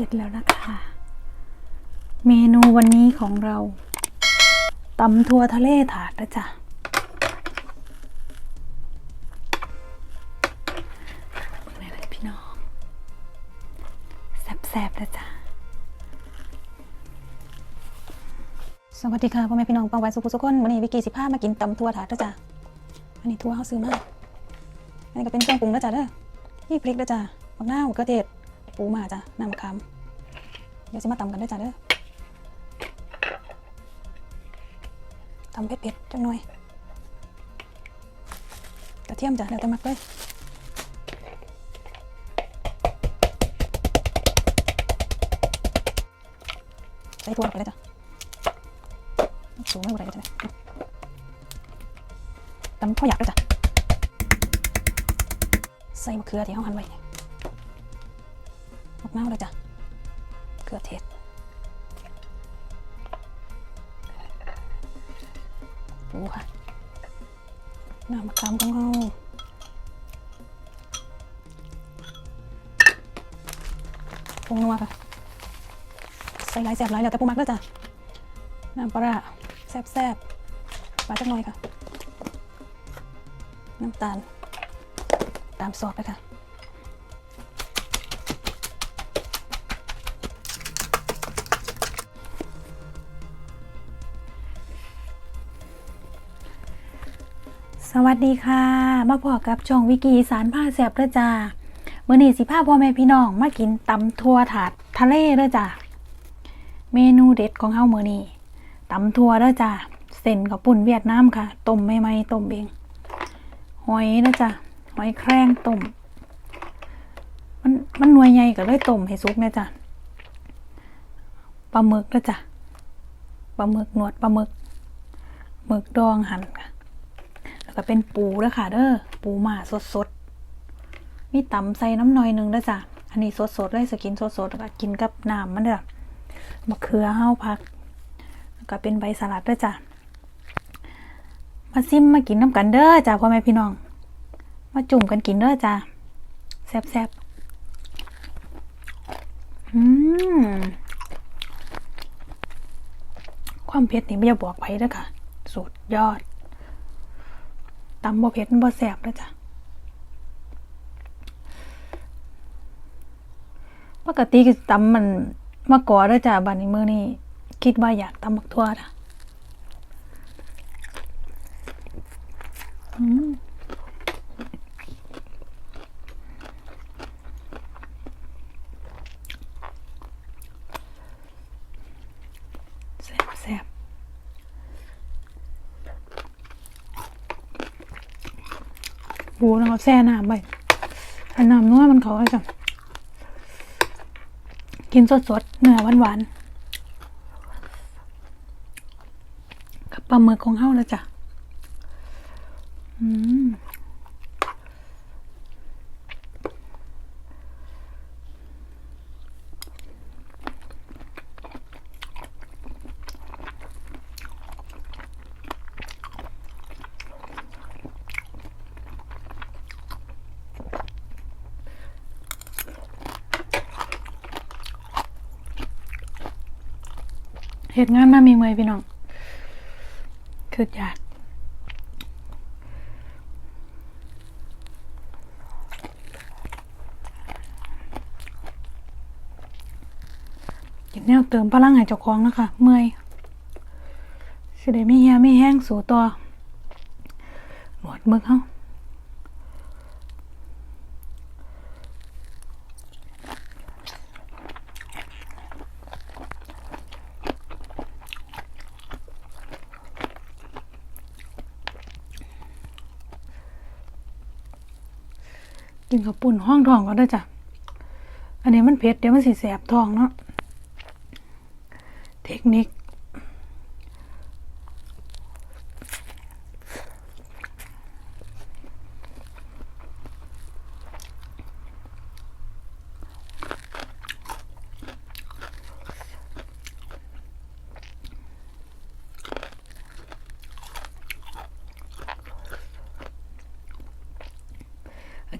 ร็จแล้วนะคะ เมนูวันนี้ของเราตำทัวทะเลถาดนะจ๊ะอะไรเลยพี่น้องแซ่บๆนะจ๊ะสวัสดีค่ะพ่อแม่พี่น้องปังไว้สุขสุขคนวันนี้วิกกี้สิพามากินตำทัวถาดนะจ๊ะอันนี้ทัวเขาซื้อมาอันนี้ก็เป็นเครื่องปรุงนะจ๊ะเด้อนี่พริกนะจ๊ะมะนาวกระเทียม ปูมาจ้ะน้ำมะขามเดี๋ยวจะมาตำกันด้วยจ้ะเด้อตำเผ็ดๆจังหน่อยกระเทียมจ้ะเดี๋ยวแต่มักเลยใส่ถั่วไปเลยจ้ะสูงไม่หมดเลยจ้ะตำข้าวหยาบด้วยจ้ะใส่มะเขือที่เขาหั่นไว้ เนี่ยมะนาเลยจ้ะเกลือเทศปูค่ะน้ำมะขามของเราปรุงนัวค่ะ ใส่หลายแซ่บหลายแล้วแต่ปูมักแล้วจ้ะน้ำปลาแซ่บแซ่บๆปลาจักหน่อยค่ะ น้ำตาล ตามซอกเลยค่ะ สวัสดีค่ะ มาพอกับช่องวิกีสารผ้าแสบเด้อจ้าเมื่อนี้สิพาพ่อแม่พี่น้องมากินตำทั่วถาดทะเลเด้อจ้าเมนูเด็ดของเฮามื้อนี้ตำทั่วเด้อจ้าเส้นกับปุ่นเวียดนามค่ะต้มใหม่ต้มเองหอยเด้อจ้าหอยแครงต้มมันมันหน่วยใหญ่ก็เลยต้มให้สุกเนี่ยจ้าปลาหมึกเด้อจ้าปลาหมึกหนวดปลาหมึกหมึกดองหั่น ก็เป็นปูแล้วค่ะเด้อปูหมาสดสดๆมีตำใส่น้ำหน่อยนึงด้วยจ้ะอันนี้สดสดๆเลยสกินสดสดๆก็กินกับน้ำมันเด้อมะเขือห้าวผักก็เป็นใบสลัดด้วยจ้ะมาซิมมากินน้ำกันเด้อจ้ะพ่อแม่พี่น้อง มาจุ่มกันกินเด้อจ้ะแซ่บๆอืมความเผ็ดนี่ไม่จะบอกไปเด้อค่ะ สุดยอด ตำบ่เผ็ดมันบ่แสบแล้วจ้ะปกติคือตำมันมาก่อแล้วจ้ะบัดนี้มื้อนี้คิดว่าอยากตำบักทั่วจ้ะอืมแซ่บแซ่บ ปูนะเขาแซ่น้ำไปอันน้ำนัวมันเขาจะกินสดๆเนื้อหวานๆกับปลาหมึกของเฮาแล้วจ้ะ อืม เหตุงานมามีเมยพี่น้องคืออยากกินแนวเติมพลังให้เจ้าของนะคะ เมื่อยสิได้มีเฮียมีแห้งสูตัวหมดมึกเฮา กินกับปุ่นห้องทองก็ได้จ้ะ อันนี้มันเผ็ดเดี๋ยวมันสิแสบทองเนาะ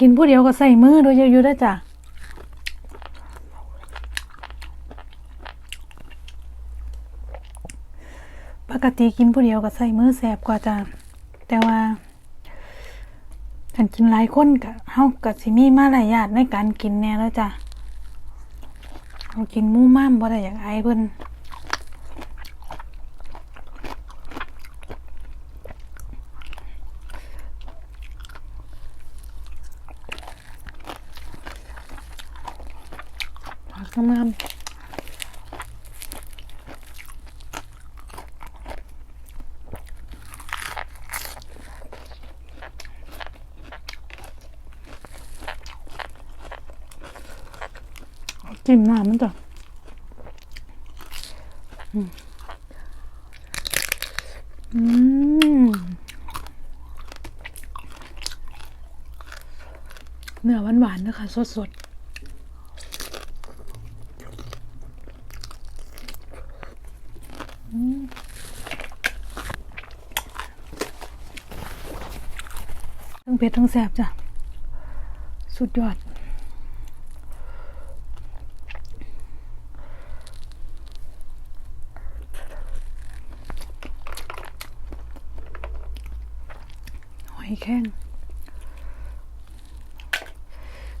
กินผู้เดียวก็ใส่มือโดยเยอะๆได้จ้ะปกติกินผู้เดียวก็ใส่มือแสบกว่าจ้ะแต่ว่าการกินหลายคนกับเฮากับสิมีมาหลายญาติในการกินแน่แล้วจ้ะเรากินมู่ม่ามบ่ได้อยากไอ้เพิ่น งามจิ้มน้ำมันจ้ะอืมอืมเนื้อหวานๆนะคะสดๆอืมทั้ง เผ็ดทั้งแซ่บจ้ะ สุดยอด หอยแข้ง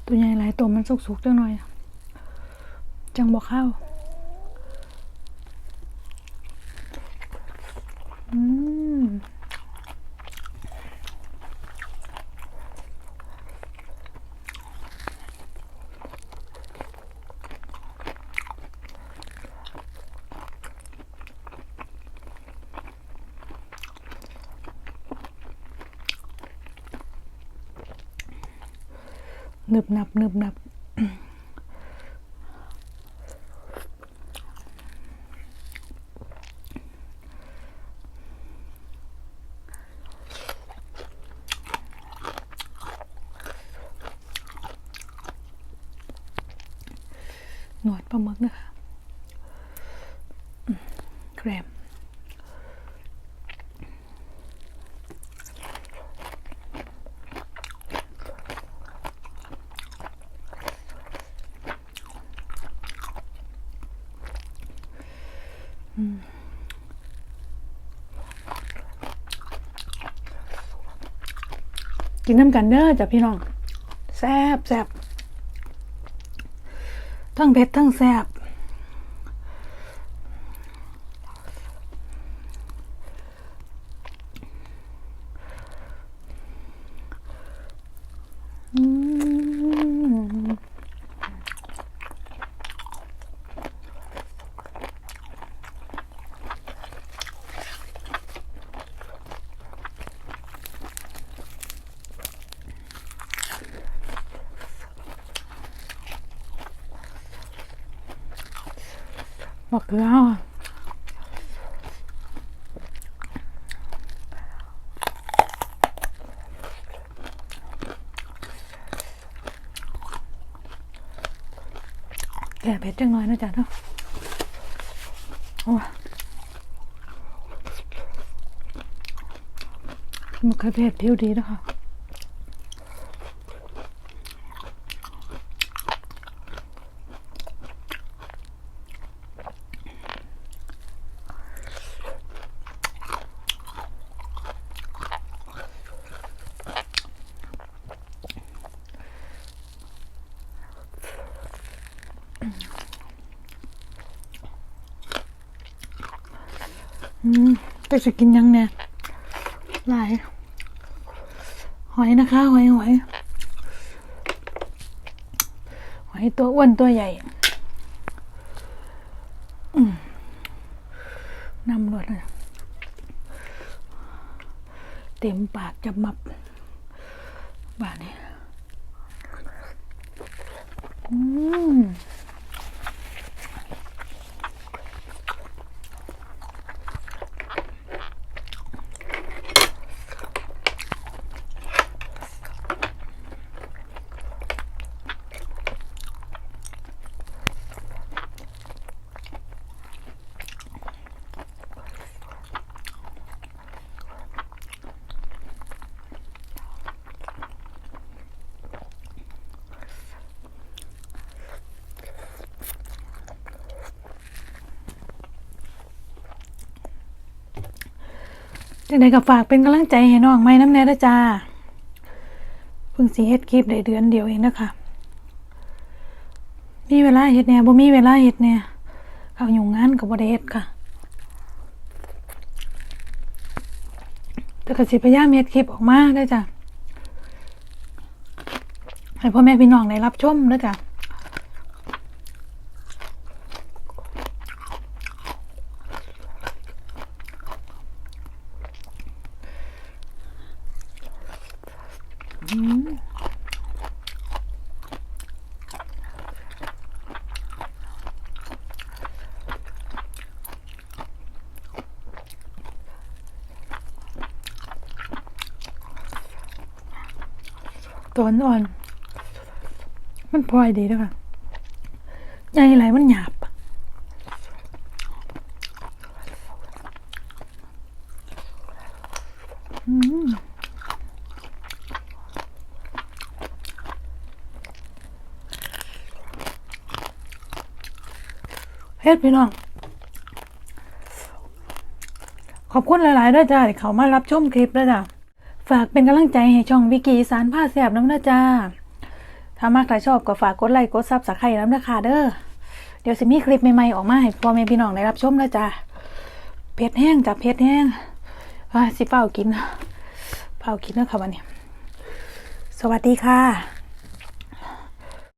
ตัวใหญ่หลายตัวมันสุกๆจังหน่อย จังบอกข้าวอืมห นึบหนับนึบหนับหนวดปลาหมึกนะคะแครม กินน้ำกันเด้อจ้ะพี่น้องแซ่บแซ่บทั้งเผ็ดทั้งแซ่บอืม บอกแล้วอะแก่เผ็ดจังหน่อยนะจ๊ะเนาะโอ้ยมะเขือเทศผิวดีนะคะ อืมจะกินยังเนี่ยหลาย หอยนะคะ หอยหอยหอยตัวอ้วนตัวใหญ่นำรสเลยเต็มปากจะมับบานี้อืม จังใดก็ฝากเป็นกำลังใจให้น้องไม้น้ำแน่เด้จ้าเพิ่งสิเฮ็ดคลิปได้เดือนเดียวเองนะคะมีเวลาเฮ็ดแหน่บ่มีเวลาเฮ็ดแน่เขาอยู่งานก็บ่ได้เฮ็ดค่ะแต่ก็สิพยายามเฮ็ดคลิปออกมาเด้จ้ะให้พ่อแม่พี่น้องได้รับชมด้อจ้ะ ตัวอ่อน มันพลอยดีด้วยค่ะใหญ่ไหลมันหยาบ เฮ็ดพี่น้อง ขอบคุณหลายๆด้วยจ้าที่เขามารับชมคลิปด้วยจ้าฝากเป็นกำลังใจให้ช่องวิกีสารผ้าแสบน้ำนะจ้าถ้ามากถ้าชอบก็ฝากกดไลค์กดซับสไครต์น้ำนะคะเด้อเดี๋ยวสิมีคลิปใหม่ๆออกมาให้พ่อแม่พี่น้องได้รับชมนะจ้าเผ็ดแห้งจ้ะเผ็ดแห้งอ่าสิเฝ้ากินเฝ้ากินนะค่ะวันนี้สวัสดีค่ะ